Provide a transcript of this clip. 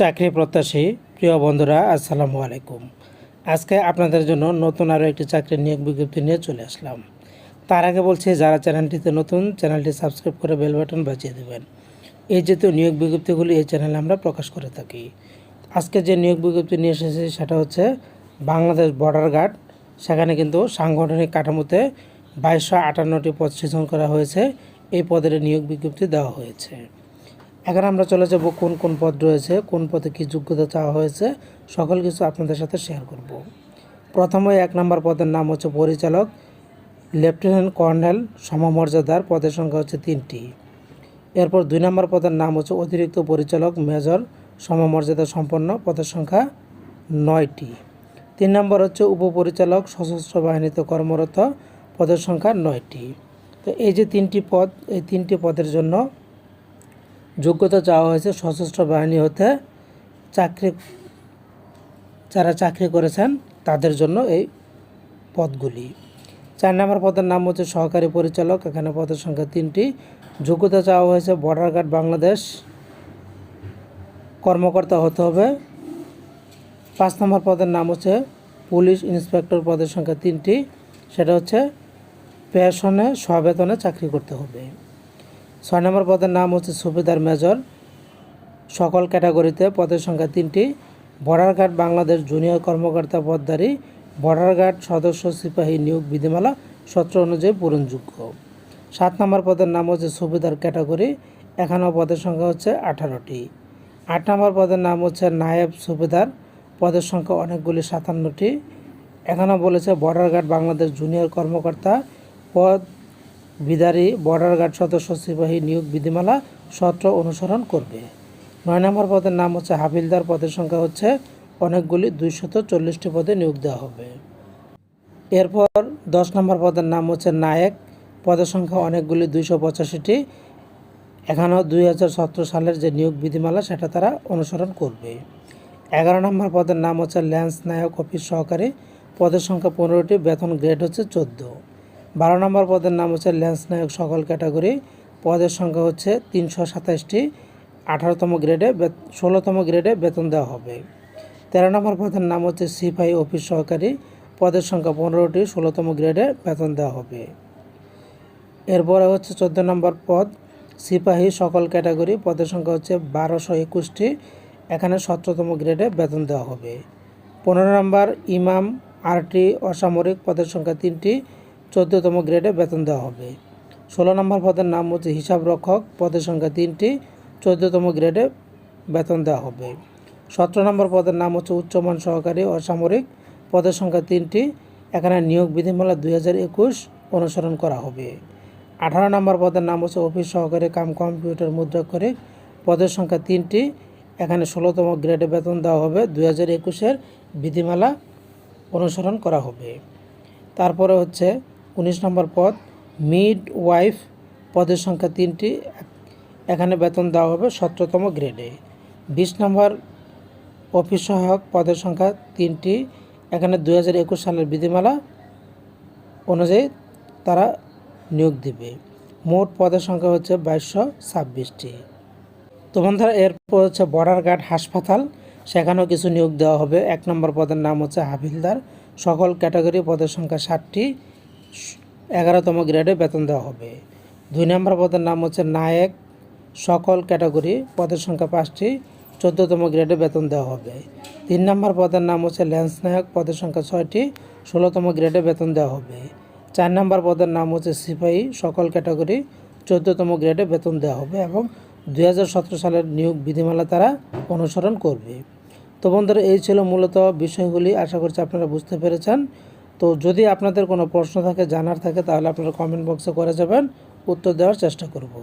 চাকরি প্রত্যাশী প্রিয় বন্ধুরা, আসসালামু আলাইকুম। আজকে আপনাদের জন্য নতুন আরও একটি চাকরির নিয়োগ বিজ্ঞপ্তি নিয়ে চলে আসলাম। তার আগে বলছি, যারা চ্যানেলটিতে নতুন, চ্যানেলটি সাবস্ক্রাইব করে বেল বাটন বাজিয়ে দেবেন। এই জাতীয় নিয়োগ বিজ্ঞপ্তিগুলি এই চ্যানেলে আমরা প্রকাশ করে থাকি। আজকে যে নিয়োগ বিজ্ঞপ্তি নিয়ে এসেছি, সেটা হচ্ছে বাংলাদেশ বর্ডার গার্ড। সেখানে কিন্তু সাংগঠনিক কাঠামোতে বাইশশো আটান্নটি পদ সৃজন করা হয়েছে। এই পদের নিয়োগ বিজ্ঞপ্তি দেওয়া হয়েছে। এখন আমরা চলে যাব কোন কোন পদ রয়েছে, কোন পদে কী যোগ্যতা চাওয়া হয়েছে, সকল কিছু আপনাদের সাথে শেয়ার করব। প্রথমে এক নম্বর পদের নাম হচ্ছে পরিচালক, লেফটেন্যান্ট কর্নেল সমমর্যাদার পদের সংখ্যা হচ্ছে তিনটি। এরপর দুই নম্বর পদের নাম হচ্ছে অতিরিক্ত পরিচালক, মেজর, সমমর্যাদা সম্পন্ন পদের সংখ্যা নয়টি। তিন নম্বর হচ্ছে উপপরিচালক, সশস্ত্র বাহিনীতে কর্মরত পদের সংখ্যা নয়টি। তো এই যে তিনটি পদ, এই তিনটি পদের জন্য যোগ্যতা চাওয়া হয়েছে, সশস্ত্র বাহিনী হতে চাকরি, যারা চাকরি করেছেন তাদের জন্য এই পদগুলি। চার নম্বর পদের নাম হচ্ছে সহকারী পরিচালক। এখানে পদের সংখ্যা তিনটি। যোগ্যতা চাওয়া হয়েছে বর্ডার গার্ড বাংলাদেশ। কর্মকর্তা হতে হবে। পাঁচ নম্বর পদের নাম হচ্ছে পুলিশ ইন্সপেক্টর পদের সংখ্যা তিনটি। সেটা হচ্ছে পেশনে সবেতনে চাকরি করতে হবে। ছয় নম্বর পদের নাম হচ্ছে সুবেদার মেজর। সকল ক্যাটাগরিতে পদের সংখ্যা তিনটি। বর্ডার গার্ড বাংলাদেশ জুনিয়র কর্মকর্তা পদধারী। বর্ডার গার্ড সদস্য সিপাহী নিয়োগ বিধিমালা সত্র অনুযায়ী পূরণযোগ্য। সাত নম্বর পদের নাম হচ্ছে সুবেদার ক্যাটাগরি। এখানেও পদের সংখ্যা হচ্ছে আঠারোটি। আট নম্বর পদের নাম হচ্ছে নায়েব সুবেদার পদের সংখ্যা অনেকগুলি সাতান্নটি। এখানেও বলেছে বর্ডার গার্ড বাংলাদেশ জুনিয়র কর্মকর্তা পদ বিদারী বর্ডার গার্ড সদস্য সিপাহী নিয়োগ বিধিমালা সত্র অনুসরণ করবে। নয় নম্বর পদের নাম হচ্ছে হাবিলদার, পদের সংখ্যা হচ্ছে অনেকগুলি, দুইশত চল্লিশটি পদে নিয়োগ দেওয়া হবে। এরপর দশ নম্বর পদের নাম হচ্ছে নায়ক, পদের সংখ্যা অনেকগুলি দুইশো পঁচাশিটি। এখানেও দুই হাজার সতেরো সালের যে নিয়োগ বিধিমালা, সেটা তারা অনুসরণ করবে। এগারো নম্বর পদের নাম হচ্ছে ল্যান্স নায়ক অফিস সহকারী, পদের সংখ্যা পনেরোটি, বেতন গ্রেড হচ্ছে চোদ্দ। বারো নম্বর পদের নাম হচ্ছে ল্যান্স নায়ক সকল ক্যাটাগরি। পদের সংখ্যা হচ্ছে তিনশো সাতাশটি। আঠারোতম গ্রেডে ষোলোতম গ্রেডে বেতন দেওয়া হবে। তেরো নম্বর পদের নাম হচ্ছে সিপাহি অফিস সহকারী। পদের সংখ্যা পনেরোটি, ষোলোতম গ্রেডে বেতন দেওয়া হবে। এরপরে হচ্ছে চোদ্দ নম্বর পদ, সিপাহী সকল ক্যাটাগরি। পদের সংখ্যা হচ্ছে বারোশো একুশটি। এখানে সতেরোতম গ্রেডে বেতন দেওয়া হবে। পনেরো নম্বর ইমাম, আরটি অসামরিক। পদের সংখ্যা তিনটি চোদ্দতম গ্রেডে বেতন দেওয়া হবে। ষোলো নম্বর পদের নাম হচ্ছে হিসাব রক্ষক। পদের সংখ্যা তিনটি। চোদ্দতম গ্রেডে বেতন দেওয়া হবে। সতেরো নম্বর পদের নাম হচ্ছে উচ্চমান সহকারী অসামরিক পদের সংখ্যা তিনটি। এখানে নিয়োগ বিধিমালা দুই হাজার একুশ অনুসরণ করা হবে। আঠারো নম্বর পদের নাম হচ্ছে অফিস সহকারী কাম কম্পিউটার মুদ্রাক্ষরিক। পদের সংখ্যা তিনটি। এখানে ষোলোতম গ্রেডে বেতন দেওয়া হবে। দুই হাজার একুশের বিধিমালা অনুসরণ করা হবে। তারপরে হচ্ছে উনিশ নম্বর পদ মিড ওয়াইফ পদের সংখ্যা তিনটি। এখানে বেতন দেওয়া হবে সতেরোতম গ্রেডে বিশ নম্বর অফিস সহায়ক পদের সংখ্যা তিনটি। এখানে দু একুশ সালের বিধিমালা অনুযায়ী তারা নিয়োগ দিবে। মোট পদের সংখ্যা হচ্ছে বাইশশো ছাব্বিশটি। তো বন্ধুরা, এরপর হচ্ছে বর্ডার গার্ড হাসপাতাল। সেখানেও কিছু নিয়োগ দেওয়া হবে। এক নম্বর পদের নাম হচ্ছে হাবিলদার। সকল ক্যাটাগরি পদের সংখ্যা ষাটটি। এগারোতম গ্রেডে বেতন দেওয়া হবে। দুই নম্বর পদের নাম হচ্ছে নায়ক। সকল ক্যাটাগরি পদের সংখ্যা পাঁচটি, চোদ্দোতম গ্রেডে বেতন দেওয়া হবে। তিন নম্বর পদের নাম হচ্ছে ল্যান্স নায়ক, পদের সংখ্যা ছয়টি, ষোলোতম গ্রেডে বেতন দেওয়া হবে। চার নম্বর পদের নাম হচ্ছে সিপাহী, সকল ক্যাটাগরি, চোদ্দোতম গ্রেডে বেতন দেওয়া হবে এবং দু হাজার সতেরো সালের নিয়োগ বিধিমালা তারা অনুসরণ করবে। তো বন্ধুরা, এই ছিল মূলত বিষয়গুলি। আশা করছি আপনারা বুঝতে পেরেছেন। তো যদি আপনাদের কোনো প্রশ্ন থাকে, জানার থাকে, তাহলে আপনারা কমেন্ট বক্সে করে যাবেন। উত্তর দেওয়ার চেষ্টা করব।